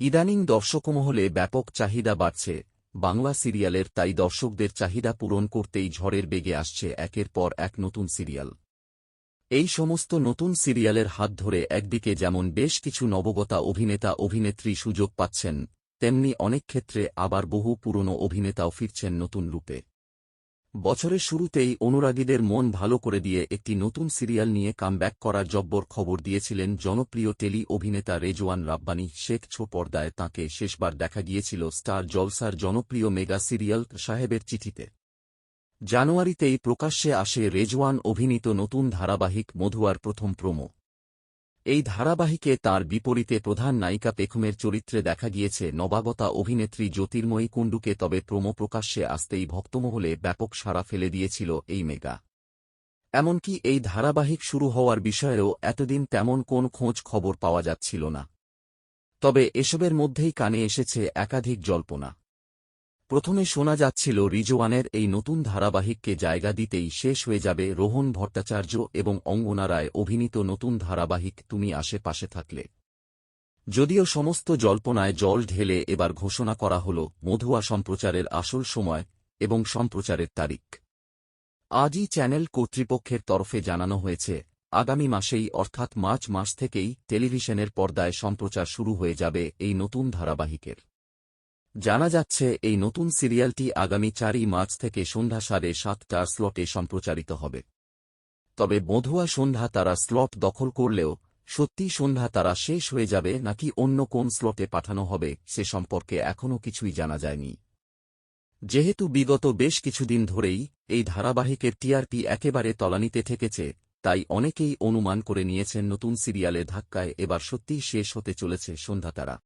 ইদানিং দর্শকমহলে ব্যাপক চাহিদা বাড়ছে। বাংলা সিরিয়ালের তাই দর্শকদের চাহিদা পূরণ করতেই ঝড়ের বেগে আসছে একের পর এক নতুন সিরিয়াল। এই সমস্ত নতুন সিরিয়ালের হাত ধরে একদিকে যেমন বেশ কিছু নবগতা অভিনেতা অভিনেত্রী সুযোগ পাচ্ছেন, তেমনি অনেক ক্ষেত্রে আবার বহু পুরনো অভিনেতাও ফিরছেন নতুন রূপে। বছরের শুরুতেই অনুরাগীদের মন ভালো করে দিয়ে একটি নতুন সিরিয়াল নিয়ে কামব্যাক করার জব্বর খবর দিয়েছিলেন জনপ্রিয় টেলি অভিনেতা রেজওয়ান রাব্বানি। শেখ ছো পর্দায় তাঁকে শেষবার দেখা গিয়েছিল স্টার জলসার জনপ্রিয় মেগা সিরিয়াল সাহেবের চিঠিতে। জানুয়ারিতেই প্রকাশ্যে আসে রেজওয়ান অভিনীত নতুন ধারাবাহিক মধুয়ার প্রথম প্রোমো। এই ধারাবাহিকে তার বিপরীতে প্রধান নায়িকা পেখমের চরিত্রে দেখা গিয়েছে নবাগতা অভিনেত্রী জ্যোতির্ময়ী কুণ্ডুকে, তবে প্রোমো প্রকাশ্যে আসতেই ভক্তমহলে ব্যাপক সাড়া ফেলে দিয়েছিল এই মেগা। এমনকি এই ধারাবাহিক শুরু হওয়ার বিষয়েও এতদিন তেমন কোন খোঁজ খবর পাওয়া যাচ্ছিল না। তবে এসবের মধ্যেই কানে এসেছে একাধিক জল্পনা। প্রথমে শোনা যাচ্ছিল রিজওয়ানের এই নতুন ধারাবাহিককে জায়গা দিতেই শেষ হয়ে যাবে রোহন ভট্টাচার্য এবং অঙ্গনা রায় অভিনীত নতুন ধারাবাহিক তুমি আশেপাশে থাকলে। যদিও সমস্ত জল্পনায় জল ঢেলে এবার ঘোষণা করা হল মধুয়া সম্প্রচারের আসল সময় এবং সম্প্রচারের তারিখ। আজই চ্যানেল কর্তৃপক্ষের তরফে জানানো হয়েছে, আগামী মাসেই অর্থাৎ মার্চ মাস থেকেই টেলিভিশনের পর্দায় সম্প্রচার শুরু হয়ে যাবে এই নতুন ধারাবাহিকের। জানা যাচ্ছে, এই নতুন সিরিয়ালটি আগামী চারই মার্চ থেকে সন্ধ্যা সাড়ে সাতটার স্লটে সম্প্রচারিত হবে। তবে মধুয়া সন্ধ্যা তারা স্লট দখল করলেও, সত্যি সন্ধ্যা তারা শেষ হয়ে যাবে নাকি অন্য কোন স্লটে পাঠানো হবে সে সম্পর্কে এখনও কিছুই জানা যায়নি। যেহেতু বিগত বেশ কিছুদিন ধরেই এই ধারাবাহিকের টিআরপি একেবারে তলানিতে থেকেছে, তাই অনেকেই অনুমান করে নিয়েছেন নতুন সিরিয়ালে ধাক্কায় এবার সত্যিই শেষ হতে চলেছে সন্ধ্যা তারা।